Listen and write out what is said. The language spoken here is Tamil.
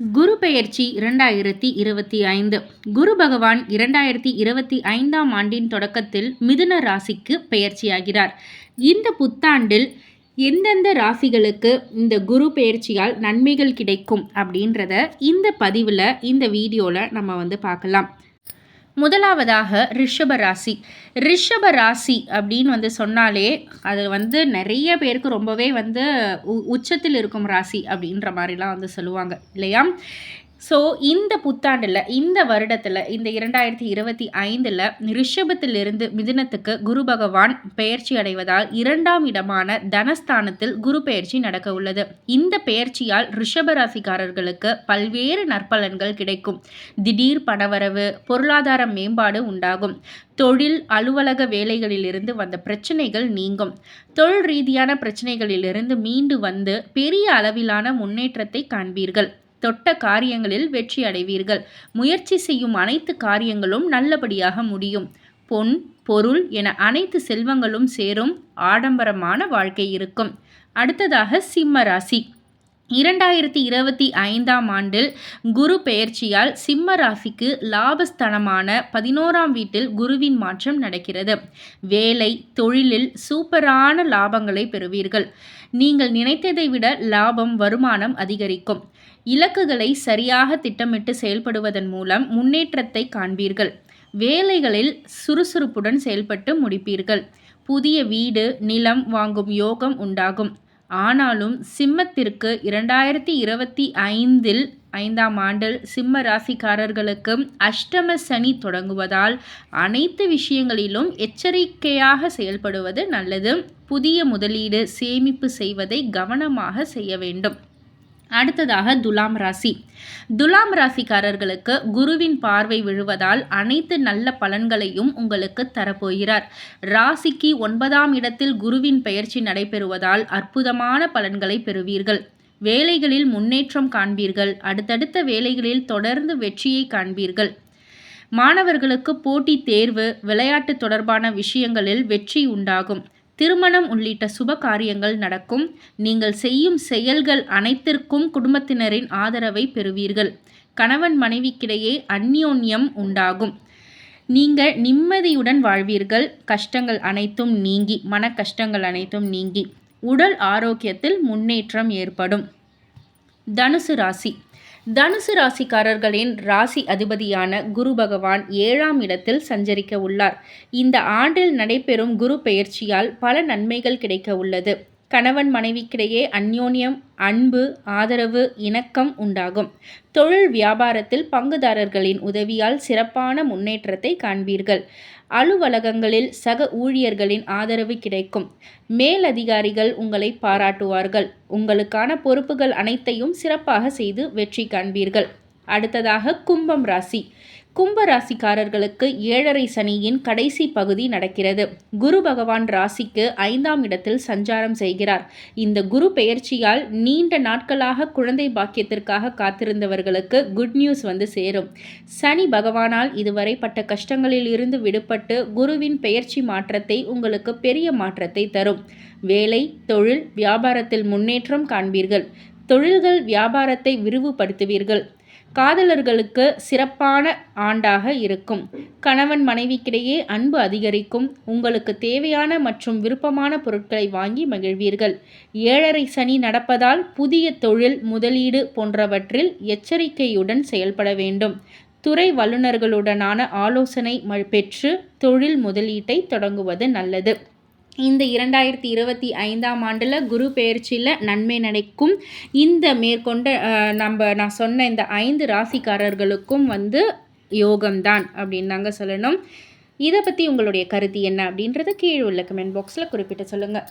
குரு பெயர்ச்சி இரண்டாயிரத்தி இருபத்தி ஐந்து. குரு பகவான் இரண்டாயிரத்தி இருபத்தி ஐந்தாம் ஆண்டின் தொடக்கத்தில் மிதுன ராசிக்கு பெயர்ச்சியாகிறார். இந்த புத்தாண்டில் எந்தெந்த ராசிகளுக்கு இந்த குரு பெயர்ச்சியால் நன்மைகள் கிடைக்கும் அப்படின்றத இந்த பதிவில் இந்த வீடியோவில் நம்ம வந்து பார்க்கலாம். முதலாவதாக ரிஷப ராசி. ரிஷப ராசி அப்படின்னு வந்து சொன்னாலே அது வந்து நிறைய பேருக்கு ரொம்பவே வந்து உச்சத்தில் இருக்கும் ராசி அப்படின்ற மாதிரிலாம் வந்து சொல்லுவாங்க இல்லையா? ஸோ இந்த புத்தாண்டில் இந்த வருடத்தில் இந்த இரண்டாயிரத்தி இருபத்தி ஐந்தில் ரிஷபத்திலிருந்து மிதுனத்துக்கு குரு பகவான் பெயர்ச்சி அடைவதால் இரண்டாம் இடமான தனஸ்தானத்தில் குரு பெயர்ச்சி நடக்க உள்ளது. இந்த பெயர்ச்சியால் ரிஷப ராசிக்காரர்களுக்கு பல்வேறு நற்பலன்கள் கிடைக்கும். திடீர் பணவரவு பொருளாதார மேம்பாடு உண்டாகும். தொழில் அலுவலக வேலைகளிலிருந்து வந்த பிரச்சனைகள் நீங்கும். தொழில் ரீதியான பிரச்சனைகளிலிருந்து மீண்டு வந்து பெரிய அளவிலான முன்னேற்றத்தை காண்பீர்கள். தொட்ட காரியங்களில் வெற்றி அடைவீர்கள். முயற்சி செய்யும் அனைத்து காரியங்களும் நல்லபடியாக முடியும். பொன் பொருள் என அனைத்து செல்வங்களும் சேரும் ஆடம்பரமான வாழ்க்கை இருக்கும். அடுத்ததாக சிம்ம ராசி. இரண்டாயிரத்தி இருபத்தி ஐந்தாம் ஆண்டில் குரு பெயர்ச்சியால் சிம்ம ராசிக்கு லாபஸ்தனமான பதினோராம் வீட்டில் குருவின் மாற்றம் நடக்கிறது. வேலை தொழிலில் சூப்பரான லாபங்களை பெறுவீர்கள். நீங்கள் நினைத்ததை விட லாபம் வருமானம் அதிகரிக்கும். இலக்குகளை சரியாக திட்டமிட்டு செயல்படுவதன் மூலம் முன்னேற்றத்தை காண்பீர்கள். வேலைகளில் சுறுசுறுப்புடன் செயல்பட்டு முடிப்பீர்கள். புதிய வீடு நிலம் வாங்கும் யோகம் உண்டாகும். ஆனாலும் சிம்மத்திற்கு இரண்டாயிரத்தி இருபத்தி ஐந்தில் ஐந்தாம் ஆண்டில் சிம்ம ராசிக்காரர்களுக்கு அஷ்டம சனி தொடங்குவதால் அனைத்து விஷயங்களிலும் எச்சரிக்கையாக செயல்படுவது நல்லது. புதிய முதலீடு சேமிப்பு செய்வதை கவனமாக செய்ய வேண்டும். அடுத்ததாக துலாம் ராசி. துலாம் ராசிக்காரர்களுக்கு குருவின் பார்வை விழுவதால் அனைத்து நல்ல பலன்களையும் உங்களுக்கு தரப்போகிறார். ராசிக்கு ஒன்பதாம் இடத்தில் குருவின் பயிற்சி நடைபெறுவதால் அற்புதமான பலன்களை பெறுவீர்கள். வேலைகளில் முன்னேற்றம் காண்பீர்கள். அடுத்தடுத்த வேலைகளில் தொடர்ந்து வெற்றியை காண்பீர்கள். மாணவர்களுக்கு போட்டித் தேர்வு விளையாட்டு தொடர்பான விஷயங்களில் வெற்றி உண்டாகும். திருமணம் உள்ளிட்ட சுப காரியங்கள் நடக்கும். நீங்கள் செய்யும் செயல்கள் அனைத்திற்கும் குடும்பத்தினரின் ஆதரவை பெறுவீர்கள். கணவன் மனைவிக்கிடையே அந்யோன்யம் உண்டாகும். நீங்கள் நிம்மதியுடன் வாழ்வீர்கள். கஷ்டங்கள் அனைத்தும் நீங்கி மன கஷ்டங்கள் அனைத்தும் நீங்கி உடல் ஆரோக்கியத்தில் முன்னேற்றம் ஏற்படும். தனுசு ராசி. தனுசு ராசிக்காரர்களின் ராசி அதிபதியான குரு பகவான் ஏழாம் இடத்தில் சஞ்சரிக்க உள்ளார். இந்த ஆண்டில் நடைபெறும் குரு பெயர்ச்சியால் பல நன்மைகள் கிடைக்க உள்ளது. கணவன் மனைவிக்கிடையே அந்யோன்யம் அன்பு ஆதரவு இணக்கம் உண்டாகும். தொழில் வியாபாரத்தில் பங்குதாரர்களின் உதவியால் சிறப்பான முன்னேற்றத்தை காண்பீர்கள். அலுவலகங்களில் சக ஊழியர்களின் ஆதரவு கிடைக்கும். மேலதிகாரிகள் உங்களை பாராட்டுவார்கள். உங்களுக்கான பொறுப்புகள் அனைத்தையும் சிறப்பாக செய்து வெற்றி காண்பீர்கள். அடுத்ததாக கும்பம் ராசி. கும்பராசிக்காரர்களுக்கு ஏழரை சனியின் கடைசி பகுதி நடக்கிறது. குரு பகவான் ராசிக்கு ஐந்தாம் இடத்தில் சஞ்சாரம் செய்கிறார். இந்த குரு பெயர்ச்சியால் நீண்ட நாட்களாக குழந்தை பாக்கியத்திற்காக காத்திருந்தவர்களுக்கு குட் நியூஸ் வந்து சேரும். சனி பகவானால் இதுவரை பட்ட கஷ்டங்களில் இருந்து விடுபட்டு குருவின் பெயர்ச்சி மாற்றத்தை உங்களுக்கு பெரிய மாற்றத்தை தரும். வேலை தொழில் வியாபாரத்தில் முன்னேற்றம் காண்பீர்கள். தொழில்கள் வியாபாரத்தை விரிவுபடுத்துவீர்கள். காதலர்களுக்கு சிறப்பான ஆண்டாக இருக்கும். கணவன் மனைவிக்கிடையே அன்பு அதிகரிக்கும். உங்களுக்கு தேவையான மற்றும் விருப்பமான பொருட்களை வாங்கி மகிழ்வீர்கள். ஏழரை சனி நடப்பதால் புதிய தொழில் முதலீடு போன்றவற்றில் எச்சரிக்கையுடன் செயல்பட வேண்டும். துறை வல்லுநர்களுடனான ஆலோசனை பெற்று தொழில் முதலீட்டை தொடங்குவது நல்லது. இந்த இரண்டாயிரத்தி இருபத்தி ஐந்தாம் ஆண்டில் குரு பெயர்ச்சியில் நன்மை நினைக்கும் இந்த மேற்கொண்ட நம்ம நான் சொன்ன இந்த ஐந்து ராசிக்காரர்களுக்கும் வந்து யோகம்தான் அப்படின்னு தாங்க சொல்லணும். இதை பற்றி உங்களுடைய கருத்து என்ன அப்படின்றத கீழே உள்ள கமெண்ட் பாக்ஸில் குறிப்பிட்டு சொல்லுங்கள்